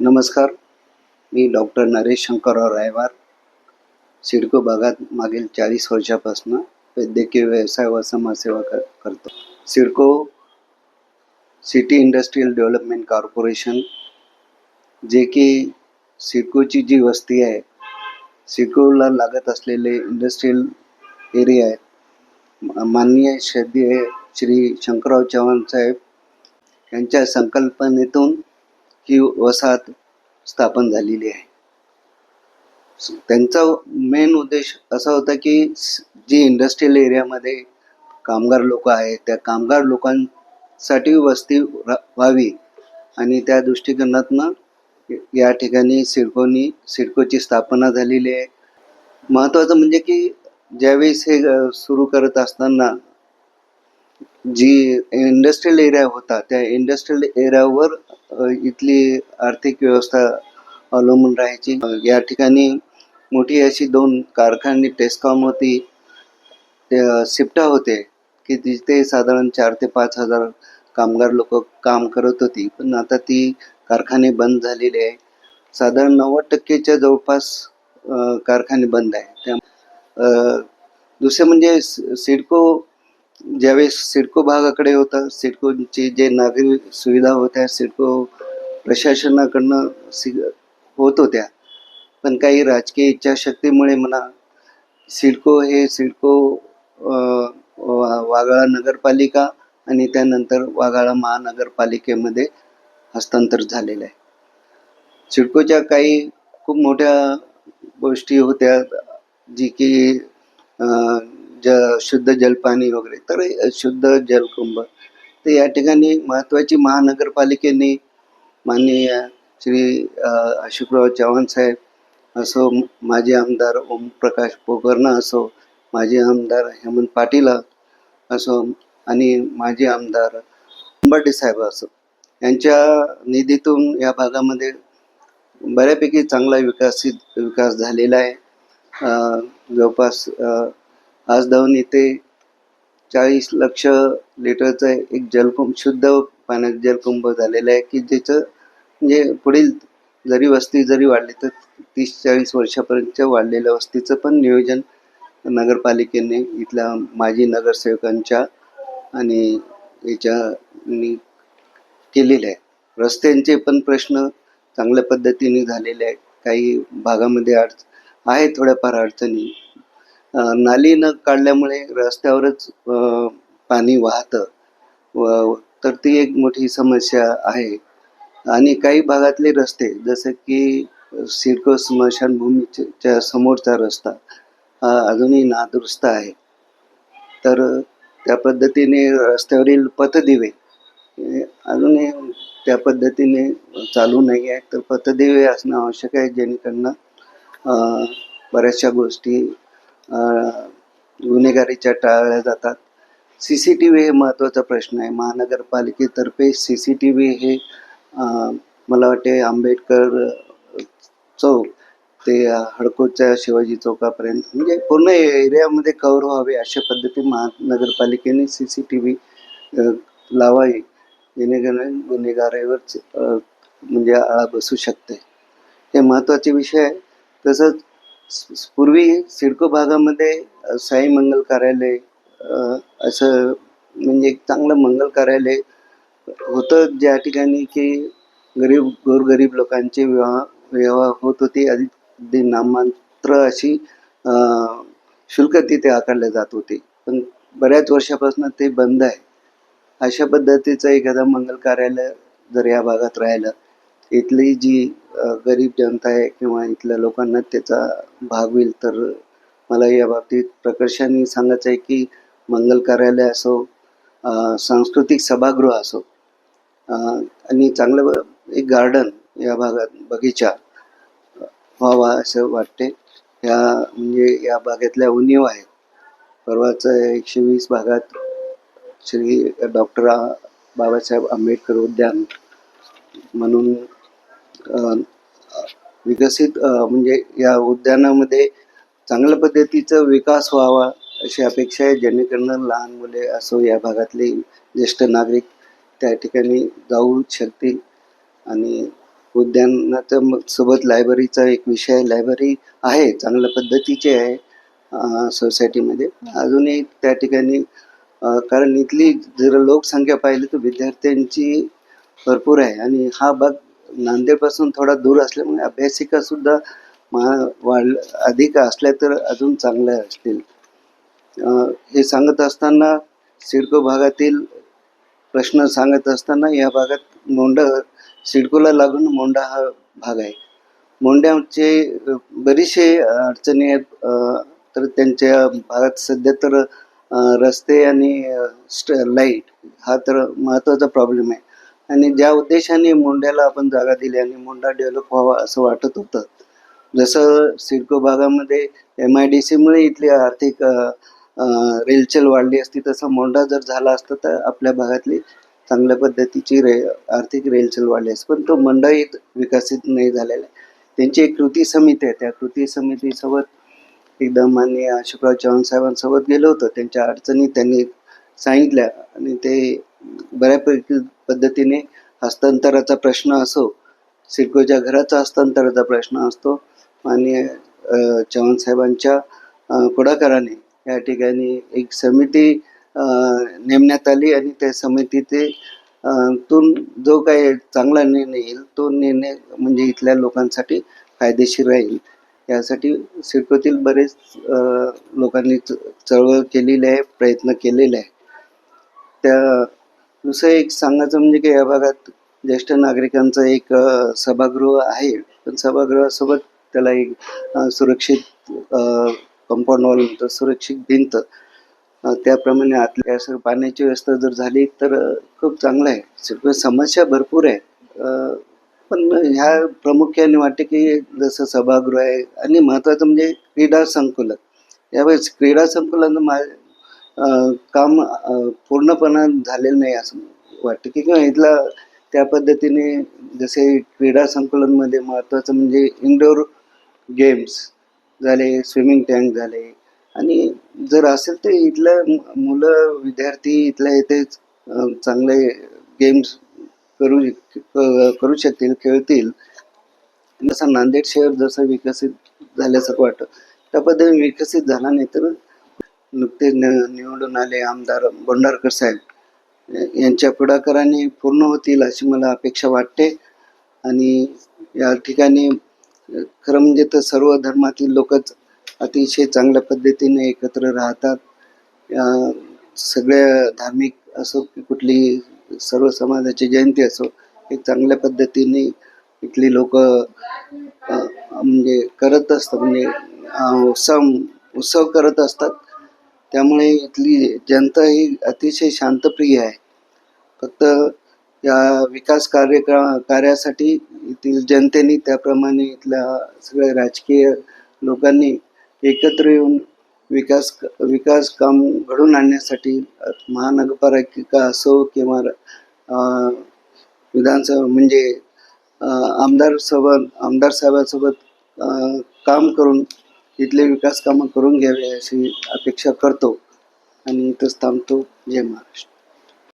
नमस्कार. मी डॉक्टर नरेश शंकरराव रायवार. सिडको भागात मागील चाळीस वर्षापासून वैद्यकीय व्यवसाय व समाजसेवा कर करतो. CIDCO city industrial development corporation जे की सिडकोची जी वस्ती आहे सिडकोला लागत असलेले इंडस्ट्रीयल एरिया आहे. माननीय श्रद्धेय श्री शंकरराव चव्हाण साहेब यांच्या संकल्पनेतून ही वसाहत स्थापन झालेली आहे. त्यांचा मेन उद्देश असा होता की जी इंडस्ट्रियल एरियामध्ये कामगार लोक आहेत त्या कामगार लोकांसाठी वस्ती रा- व्हावी आणि त्या दृष्टिकोनातनं या ठिकाणी सिडकोनी सिडकोची स्थापना झालेली आहे. महत्त्वाचं म्हणजे की ज्यावेळेस हे सुरू करत असताना जी इंडस्ट्रियल एरिया होता त्या इंडस्ट्रियल एरियावर इथली आर्थिक व्यवस्था अवलंबून राहायची. या ठिकाणी मोठी अशी दोन कारखाने टेस्कॉम होती त्या सिप्टा होते की तिथे साधारण चार ते पाच हजार कामगार लोक काम करत होती. पण आता ती कारखाने बंद झालेले आहे. साधारण नव्वद टक्केच्या जवळपास कारखाने बंद आहे. त्या दुसरे म्हणजे सिडको ज्यावेळेस सिडको भागाकडे होता सिडकोची जे नागरी सुविधा होत्या सिडको प्रशासनाकडनं सि होत होत्या. पण काही राजकीय इच्छाशक्तीमुळे म्हणा सिडको हे सिडको वागाळा वा- वाघाळा नगरपालिका आणि त्यानंतर वाघाळा महानगरपालिकेमध्ये हस्तांतर झालेलं आहे. सिडकोच्या काही खूप मोठ्या गोष्टी होत्या जी की ज शुद्ध जलपाणी वगैरे. तर शुद्ध जलकुंभ. तर या ठिकाणी महत्त्वाची महानगरपालिकेने माननीय श्री अशोकराव चव्हाण साहेब असो माजी आमदार ओमप्रकाश पोकर्णा असो माजी आमदार हेमंत पाटील असो आणि माजी आमदार अंबाटे साहेब असो यांच्या निधीतून या भागामध्ये बऱ्यापैकी चांगला विकसित विकास झालेला आहे. जवळपास आज धावून इथे चाळीस लक्ष लिटरचं एक जलकुंभ शुद्ध पाण्यात जलकुंभ झालेलं आहे की ज्याचं म्हणजे पुढील जरी वस्ती जरी वाढली तर तीस चाळीस वर्षापर्यंतच्या वाढलेल्या वस्तीचं पण नियोजन नगरपालिकेने इथल्या माजी नगरसेवकांच्या आणि याच्या केलेले आहे. रस्त्यांचे पण प्रश्न चांगल्या पद्धतीने झालेले आहेत. काही भागामध्ये अडच आहे थोड्याफार अडचणी. नाली न काढल्यामुळे रस्त्यावरच पाणी वाहतं. व तर ती एक मोठी समस्या आहे. आणि काही भागातले रस्ते जसं की सिडको स्मशानभूमीच्या समोरचा रस्ता हा अजूनही नादुरुस्त आहे. तर त्या पद्धतीने रस्त्यावरील पथदिवे अजूनही त्या पद्धतीने चालू नाही आहे तर पथदिवे असणं आवश्यक आहे जेणेकरून बऱ्याचशा गोष्टी गुन्हेगारीच्या टाळल्या जातात. सी सी टी व्ही हे महत्त्वाचा प्रश्न आहे. महानगरपालिकेतर्फे सी सी टी व्ही हे मला वाटते आंबेडकर चौक ते हडकोच्या शिवाजी चौकापर्यंत म्हणजे पूर्ण एरियामध्ये कव्हर व्हावे अशा पद्धती महानगरपालिकेने सी सी टी व्ही लावावी. जेणेकरून गुन्हेगारीवर म्हणजे आळा बसू शकते. हे महत्त्वाचे विषय आहे. तसंच पूर्वी सिडको भागामध्ये साई मंगल कार्यालय असं म्हणजे एक चांगलं मंगल कार्यालय होतं ज्या ठिकाणी की गरीब गोरगरीब लोकांचे विवाह विवाह होत होते. अगदी नाममात्र अशी शुल्क तिथे आकारले जात होते. पण बऱ्याच वर्षापासून ते बंद आहे. अशा पद्धतीचं एखादा मंगल कार्यालय जर या भागात राहिलं इथली जी गरीब जनता आहे किंवा इथल्या लोकांना त्याचा भाग होईल. तर मला या बाबतीत प्रकर्षाने सांगायचं आहे की मंगल कार्यालय असो सांस्कृतिक सभागृह असो आणि चांगलं एक गार्डन या भागात बगीचा व्हावा असं वाटते. या म्हणजे या भागातल्या उणीव आहेत. परवाच एकशे वीस भागात श्री डॉक्टर बाबासाहेब आंबेडकर उद्यान म्हणून विकसित म्हणजे या उद्यानामध्ये चांगल्या पद्धतीचा विकास व्हावा अशी अपेक्षा आहे. जेणेकरून लहान मुले असो या भागातले ज्येष्ठ नागरिक त्या ठिकाणी जाऊ शकतील. आणि उद्यानाच्या सोबत लायब्ररीचा एक विषय लायब्ररी आहे चांगल्या पद्धतीची आहे सोसायटीमध्ये. अजूनही त्या ठिकाणी कारण इथली जर लोकसंख्या पाहिली तर विद्यार्थ्यांची भरपूर आहे. आणि हा भाग नांदेडपासून थोडा दूर असल्यामुळे अभ्यासिका सुद्धा महा वाढ अधिक असल्या तर अजून चांगल्या असतील. हे सांगत असताना सिडको भागातील प्रश्न सांगत असताना या भागात मोंडा सिडकोला लागून मोंडा हा भाग आहे. मोंड्याचे बरीचसे अडचणी आहेत. तर त्यांच्या भागात सध्या तर रस्ते आणि लाइट हा तर महत्त्वाचा प्रॉब्लेम आहे. आणि ज्या उद्देशाने मोंढ्याला आपण जागा दिली आणि मुंडा डेव्हलप व्हावा असं वाटत होतं. जसं सिडको भागामध्ये एम आय डी सीमुळे इथली आर्थिक रेलचेल वाढली असती तसं मोंडा जर झाला असता तर आपल्या भागातली चांगल्या पद्धतीची रे आर्थिक रेलचेल वाढली असते. पण तो मंडळही विकसित नाही झालेला आहे. त्यांची एक कृती समिती आहे. त्या कृती समितीसोबत एकदा माननीय अशोकराव चव्हाण साहेबांसोबत गेलो होतो. त्यांच्या अडचणी त्यांनी सांगितल्या आणि ते बऱ्यापैकी पद्धतीने हस्तांतराचा प्रश्न असो सिडकोच्या घराचा हस्तांतराचा प्रश्न असतो आणि चव्हाण साहेबांच्या पुढाकाराने या ठिकाणी एक समिती नेमण्यात आली आणि त्या समितीचे तून जो काही चांगला निर्णय येईल तो निर्णय म्हणजे इथल्या लोकांसाठी फायदेशीर राहील. यासाठी सिडकोतील बरेच लोकांनी च- चळवळ केलेली आहे प्रयत्न केलेले आहे. त्या दुसरं एक सांगायचं म्हणजे की या भागात ज्येष्ठ नागरिकांचं एक सभागृह आहे. पण सभागृहासोबत त्याला एक सुरक्षित कंपाऊंड वॉल तर सुरक्षित भिंत. त्याप्रमाणे आतल्या सर पाण्याची व्यवस्था जर झाली तर खूप चांगलं आहे. समस्या भरपूर आहे पण ह्या प्रामुख्याने वाटते की जसं सभागृह आहे आणि महत्त्वाचं म्हणजे क्रीडा संकुलन. यावेळेस क्रीडा संकुलन मा काम पूर्णपणा पूर्णपणे झालेलं नाही असं वाटतं. की किंवा इथला त्या पद्धतीने जसे क्रीडा संकुलनमध्ये महत्त्वाचं म्हणजे इंडोर गेम्स झाले स्विमिंग टँक झाले. आणि जर असेल तर इथलं मुलं विद्यार्थी इथल्या इथेच चांगले गेम्स करू क- करू शकतील खेळतील. जसं नांदेड शहर जसं विकसित झाल्यासारखं वाटतं. त्या पद्धतीने विकसित झाला नाही तर नुकतेच न- निवडून आले आमदार बोंडारकर साहेब. यांच्या पुढाकाराने पूर्ण होतील अशी मला अपेक्षा वाटते. आणि या ठिकाणी खरं म्हणजे तर सर्व धर्मातील लोकच अतिशय चांगल्या पद्धतीने एकत्र राहतात. सगळ्या धार्मिक असो की कुठली सर्व समाजाची जयंती असो एक चांगल्या पद्धतीने इथली लोक म्हणजे करत असतात. म्हणजे उत्सव उत्सव करत असतात. त्यामुळे इथली जनता ही अतिशय शांतप्रिय आहे. फक्त या विकास कार्यक्रम कार्यासाठी येथील जनतेने त्याप्रमाणे इथल्या सगळ्या राजकीय लोकांनी एकत्र येऊन विकास विकास काम घडून आणण्यासाठी महानगरपालिका असो किंवा विधानसभा म्हणजे आमदार सोबत आमदार साहेबांसोबत काम करून इथले विकास कामं करून घ्यावे अशी अपेक्षा करतो. आणि इथंच थांबतो. जय महाराष्ट्र.